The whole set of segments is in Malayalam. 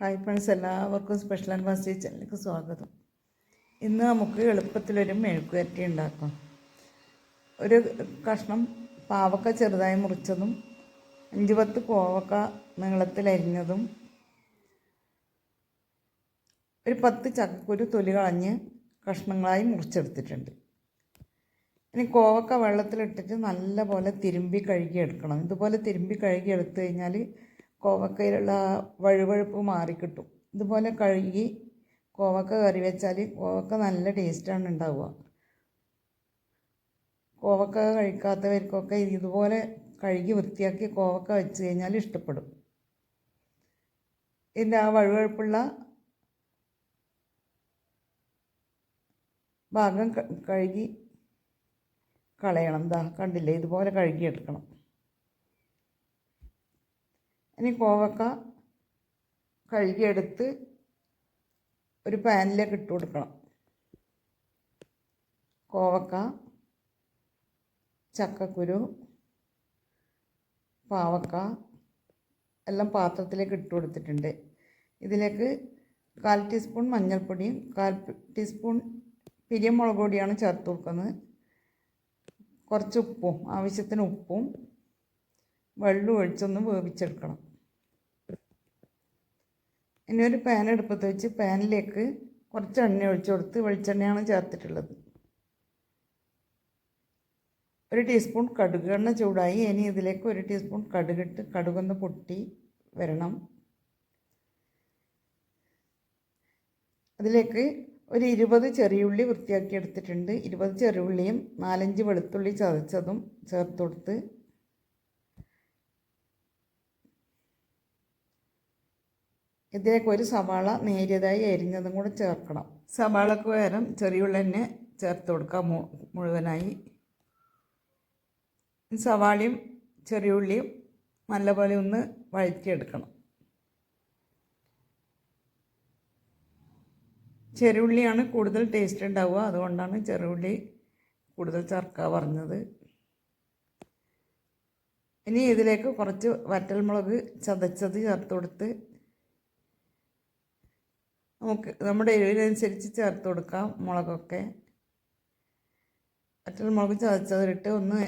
ഹായ് ഫ്രണ്ട്സ് എല്ലാവർക്കും സ്പെഷ്യൽ ആൻഡ് ഫാസ്റ്റ് സ്വാഗതം. ഇന്ന് നമുക്ക് എളുപ്പത്തിലൊരു മെഴുക്കുവരട്ടി ഉണ്ടാക്കാം. ഒരു കഷ്ണം പാവക്ക ചെറുതായി മുറിച്ചതും അഞ്ച് പത്ത് കോവക്ക നീളത്തിലരിഞ്ഞതും ഒരു പത്ത് ചക്കക്കുരു തൊലി കളഞ്ഞ് കഷ്ണങ്ങളായി മുറിച്ചെടുത്തിട്ടുണ്ട്. ഇനി കോവക്ക വെള്ളത്തിലിട്ടിട്ട് നല്ലപോലെ തിരുമ്പി കഴുകിയെടുക്കണം. ഇതുപോലെ തിരുമ്പി കഴുകിയെടുത്തു കഴിഞ്ഞാൽ കോവക്കയിലുള്ള ആ വഴുവഴുപ്പ് മാറിക്കിട്ടും. ഇതുപോലെ കഴുകി കോവക്ക കറി വെച്ചാൽ കോവക്ക നല്ല ടേസ്റ്റാണ് ഉണ്ടാവുക. കോവക്ക കഴിക്കാത്തവർക്കൊക്കെ ഇതുപോലെ കഴുകി വൃത്തിയാക്കി കോവക്ക വെച്ച് കഴിഞ്ഞാൽ ഇഷ്ടപ്പെടും. ഇതിന്റെ ആ വഴുവഴുപ്പുള്ള ഭാഗം കഴുകി കളയണം. എന്താ കണ്ടില്ലേ? ഇതുപോലെ കഴുകിയെടുക്കണം. ഇനി കോവക്ക കഴുകിയെടുത്ത് ഒരു പാനിലേക്ക് ഇട്ട് കൊടുക്കണം. കോവക്ക ചക്കക്കുരു പാവക്ക എല്ലാം പാത്രത്തിലേക്ക് ഇട്ട് കൊടുത്തിട്ടുണ്ട്. ഇതിലേക്ക് കാൽ ടീസ്പൂൺ മഞ്ഞൾപ്പൊടിയും കാൽ ടീസ്പൂൺ പിരിയമുളക് പൊടിയാണ് ചേർത്ത് കൊടുക്കുന്നത്. കുറച്ച് ഉപ്പും ആവശ്യത്തിന് ഉപ്പും വെള്ളം ഒഴിച്ചൊന്ന് വേവിച്ചെടുക്കണം. ഇനി ഒരു പാൻ എടുപ്പത്ത് വെച്ച് പാനിലേക്ക് കുറച്ച് എണ്ണ ഒഴിച്ചു കൊടുത്ത് വെളിച്ചെണ്ണയാണ് ചേർത്തിട്ടുള്ളത്. ഒരു ടീസ്പൂൺ കടുക് എണ്ണ ചൂടായി. ഇനി ഇതിലേക്ക് ഒരു ടീസ്പൂൺ കടുകിട്ട് കടുകൊന്ന് പൊട്ടി വരണം. അതിലേക്ക് ഒരു ഇരുപത് ചെറിയുള്ളി വൃത്തിയാക്കി എടുത്തിട്ടുണ്ട്. ഇരുപത് ചെറിയുള്ളിയും നാലഞ്ച് വെളുത്തുള്ളി ചതച്ചതും ചേർത്ത് കൊടുത്ത് ഇതിലേക്ക് ഒരു സവാള നേരിയതായി അരിഞ്ഞതും കൂടെ ചേർക്കണം. സവാളക്ക് പകരം ചെറിയുള്ളി തന്നെ ചേർത്ത് കൊടുക്കാം മു- മുഴുവനായി. സവാളയും ചെറിയുള്ളിയും നല്ലപോലെ ഒന്ന് വഴറ്റിയെടുക്കണം. ചെറുള്ളിയാണ് കൂടുതൽ ടേസ്റ്റ് ഉണ്ടാവുക. അതുകൊണ്ടാണ് ചെറുള്ളി കൂടുതൽ ചേർക്കുക പറഞ്ഞത്. ഇനി ഇതിലേക്ക് കുറച്ച് വറ്റൽമുളക് ചതച്ചത് ചേർത്ത് കൊടുത്ത് നമുക്ക് നമ്മുടെ എരിവിനനുസരിച്ച് ചേർത്ത് കൊടുക്കാം മുളകൊക്കെ. വറ്റൽമുളക് ചതച്ചതിലിട്ട് ഒന്ന്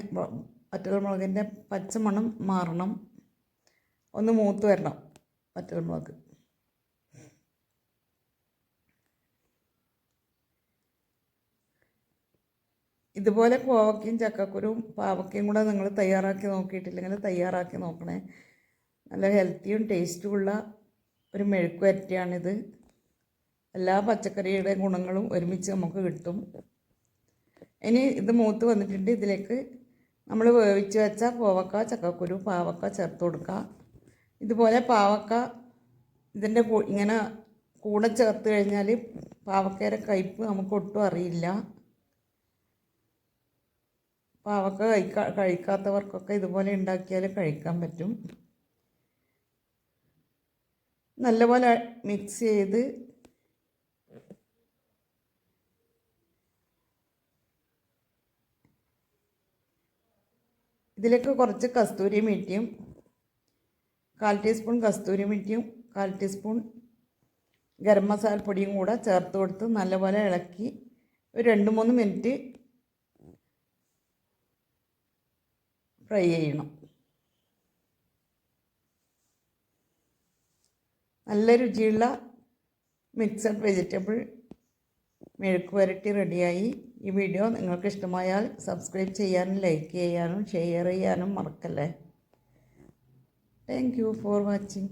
അറ്റൽ മുളകിന്റെ പച്ചമണം മാറണം. ഒന്ന് മൂത്ത് വരണം വറ്റൽമുളക് ഇതുപോലെ കോവക്കയും ചക്കക്കുരും പാവക്കയും കൂടെ നിങ്ങൾ തയ്യാറാക്കി നോക്കിയിട്ടില്ലെങ്കിൽ തയ്യാറാക്കി നോക്കണേ. നല്ല ഹെൽത്തിയും ടേസ്റ്റുമുള്ള ഒരു മെഴുക്ക് വരട്ടിയാണിത് എല്ലാ പച്ചക്കറിയുടെ ഗുണങ്ങളും ഒരുമിച്ച് നമുക്ക് കിട്ടും. ഇനി ഇത് മൂത്ത് വന്നിട്ടുണ്ട്. ഇതിലേക്ക് നമ്മൾ വേവിച്ച് വെച്ച കോവക്ക ചക്കക്കുരു പാവക്ക ചേർത്ത് കൊടുക്കുക. ഇതുപോലെ പാവക്ക ഇതിന്റെ ഇങ്ങനെ കൂടെ ചേർത്ത് കഴിഞ്ഞാൽ പാവക്കയുടെ കയ്പ്പ് നമുക്ക് ഒട്ടും അറിയില്ല. പാവക്ക കഴിക്കാ കഴിക്കാത്തവർക്കൊക്കെ ഇതുപോലെ ഉണ്ടാക്കിയാൽ കഴിക്കാൻ പറ്റും. നല്ലപോലെ മിക്സ് ചെയ്ത് ഇതിലേക്ക് കുറച്ച് കസ്തൂരി മീറ്റിയും കാൽ ടീസ്പൂൺ കസ്തൂരി മീറ്റിയും കാൽ ടീസ്പൂൺ ഗരം മസാല പൊടിയും കൂടെ ചേർത്ത് കൊടുത്ത് നല്ലപോലെ ഇളക്കി ഒരു രണ്ട് മൂന്ന് മിനിറ്റ് ഫ്രൈ ചെയ്യണം. നല്ല രുചിയുള്ള മിക്സഡ് വെജിറ്റബിൾ മെഴുക്ക് വരട്ടി റെഡിയായി. ഈ വീഡിയോ നിങ്ങൾക്ക് ഇഷ്ടമായാൽ സബ്സ്ക്രൈബ് ചെയ്യാനും ലൈക്ക് ചെയ്യാനും ഷെയർ ചെയ്യാനും മറക്കല്ലേ. Thank you for watching